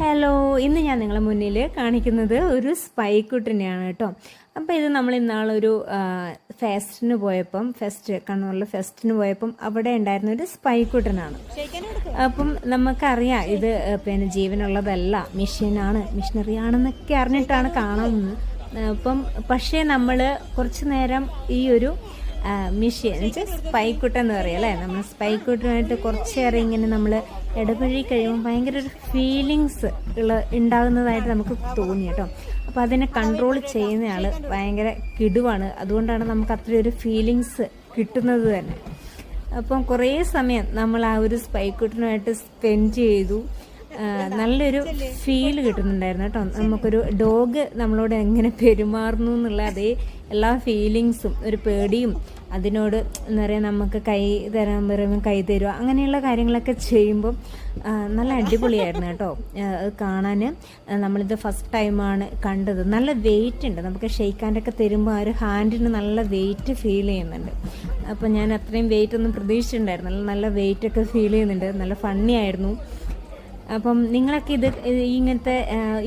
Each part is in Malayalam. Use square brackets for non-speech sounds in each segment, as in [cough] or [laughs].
ഹലോ ഇന്ന് ഞാൻ നിങ്ങളെ മുന്നിൽ കാണിക്കുന്നത് ഒരു സ്പൈക്കുട്ടിനെയാണ് കേട്ടോ. അപ്പോൾ ഇത് നമ്മൾ ഇന്നാളൊരു ഫെസ്റ്റിന് പോയപ്പം ഫെസ്റ്റ് കണ്ണൂരിൽ ഫെസ്റ്റിന് പോയപ്പം അവിടെ ഉണ്ടായിരുന്ന ഒരു സ്പൈക്കുട്ടനാണ് അപ്പം നമുക്കറിയാം ഇത് പിന്നെ ജീവനുള്ളതല്ല മെഷീനാണ് മിഷനറി ആണെന്നൊക്കെ അറിഞ്ഞിട്ടാണ് കാണുന്നത്. അപ്പം പക്ഷേ നമ്മൾ കുറച്ച് നേരം ഈ ഒരു മിഷ്യൻ വെച്ചാൽ സ്പൈക്കുട്ട എന്ന് പറയും അല്ലേ? നമ്മൾ സ്പൈക്കുട്ടുമായിട്ട് കുറച്ചേറെ ഇങ്ങനെ നമ്മൾ ഇടപഴകി കഴിയുമ്പോൾ ഭയങ്കര ഒരു ഫീലിങ്സ് ഉള്ള ഉണ്ടാകുന്നതായിട്ട് നമുക്ക് തോന്നി കേട്ടോ. അപ്പോൾ അതിനെ കൺട്രോൾ ചെയ്യുന്നയാൾ ഭയങ്കര കിടുവാണ്. അതുകൊണ്ടാണ് നമുക്ക് അത്രയും ഒരു ഫീലിങ്സ് കിട്ടുന്നത് തന്നെ. അപ്പം കുറേ സമയം നമ്മൾ ആ ഒരു സ്പൈക്കുട്ടനുമായിട്ട് സ്പെൻഡ് ചെയ്തു. നല്ലൊരു ഫീൽ കിട്ടുന്നുണ്ടായിരുന്നു കേട്ടോ. നമുക്കൊരു ഡോഗ് നമ്മളോട് എങ്ങനെ പെരുമാറുന്നു എന്നുള്ള അതേ എല്ലാ ഫീലിങ്സും ഒരു പേടിയും അതിനോട് എന്താ പറയുക നമുക്ക് കൈ തരാൻ പറയുമ്പോൾ കൈ തരുക അങ്ങനെയുള്ള കാര്യങ്ങളൊക്കെ ചെയ്യുമ്പോൾ നല്ല അടിപൊളിയായിരുന്നു കേട്ടോ. കാണാൻ നമ്മളിത് ഫസ്റ്റ് ടൈമാണ് കണ്ടത്. നല്ല വെയിറ്റ് ഉണ്ട്. നമുക്ക് ഷെയ്ക്കാന്റെയൊക്കെ തരുമ്പോൾ ആ ഒരു ഹാൻഡിന് നല്ല വെയിറ്റ് ഫീൽ ചെയ്യുന്നുണ്ട്. അപ്പോൾ ഞാൻ അത്രയും വെയിറ്റ് ഒന്നും പ്രതീക്ഷിച്ചിട്ടുണ്ടായിരുന്നില്ല. നല്ല വെയിറ്റൊക്കെ ഫീൽ ചെയ്യുന്നുണ്ട്. നല്ല ഫണ്ണി ആയിരുന്നു. അപ്പം നിങ്ങളൊക്കെ ഇത് ഇങ്ങനത്തെ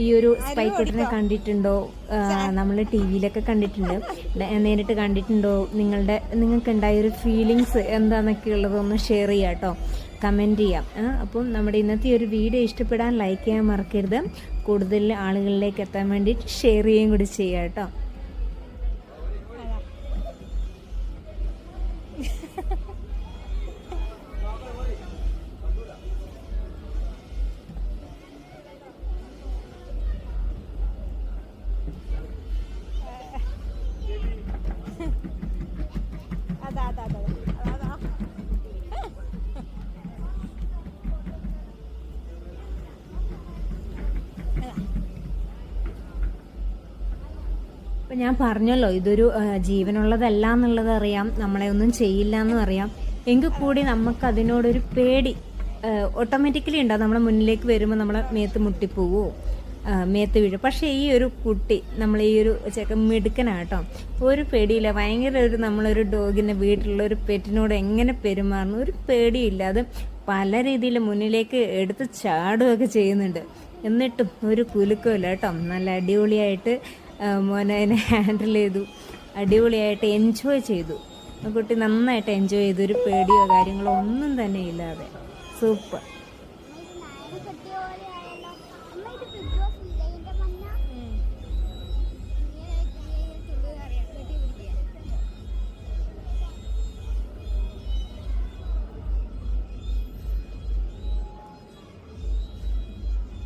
ഈ ഒരു സ്പൈക്കോട്ടിനെ കണ്ടിട്ടുണ്ടോ? നമ്മൾ ടി വിയിലൊക്കെ കണ്ടിട്ടുണ്ട്. നേരിട്ട് കണ്ടിട്ടുണ്ടോ? നിങ്ങളുടെ നിങ്ങൾക്ക് ഉണ്ടായ ഒരു ഫീലിങ്സ് എന്താണെന്നൊക്കെ ഉള്ളതൊന്ന് ഷെയർ ചെയ്യാം കേട്ടോ. കമന്റ് ചെയ്യാം. അപ്പം നമ്മുടെ ഇന്നത്തെ ഒരു വീഡിയോ ഇഷ്ടപ്പെടാൻ ലൈക്ക് ചെയ്യാൻ മറക്കരുത്. കൂടുതൽ ആളുകളിലേക്ക് എത്താൻ വേണ്ടിയിട്ട് ഷെയർ ചെയ്യുകയും കൂടി ചെയ്യാം കേട്ടോ. [laughs] അതാ അതാ അതാ ഞാൻ പറഞ്ഞല്ലോ ഇതൊരു ജീവനുള്ളതല്ല എന്നുള്ളത് അറിയാം നമ്മളെ ഒന്നും ചെയ്യില്ല എന്നും അറിയാം. എങ്കിൽ കൂടി നമുക്ക് അതിനോടൊരു പേടി ഓട്ടോമാറ്റിക്കലി ഉണ്ടാവും. നമ്മുടെ മുന്നിലേക്ക് വരുമ്പോൾ നമ്മളെ മേത്ത് മുട്ടിപ്പോവോ. മേത്ത് വീഴും. പക്ഷേ ഈ ഒരു കുട്ടി നമ്മൾ ഈ ഒരു ചെക്കൻ മിടുക്കനാട്ടോ. ഒരു പേടിയില്ല. ഭയങ്കര ഒരു നമ്മളൊരു ഡോഗിന്റെ വീട്ടിലുള്ള ഒരു പെറ്റിനോട് എങ്ങനെ പെരുമാറുന്നു ഒരു പേടിയില്ലാതെ പല രീതിയിൽ മുന്നിലേക്ക് എടുത്ത് ചാടുകയൊക്കെ ചെയ്യുന്നുണ്ട്. എന്നിട്ടും ഒരു കുലുക്കമില്ല കേട്ടോ. നല്ല അടിപൊളിയായിട്ട് മോനെ ഹാൻഡിൽ ചെയ്തു. അടിപൊളിയായിട്ട് എൻജോയ് ചെയ്തു. കുട്ടി നന്നായിട്ട് എൻജോയ് ചെയ്തു. ഒരു പേടിയോ കാര്യങ്ങളോ ഒന്നും തന്നെ ഇല്ലാതെ. സൂപ്പർ. 没得病毒，你得吗？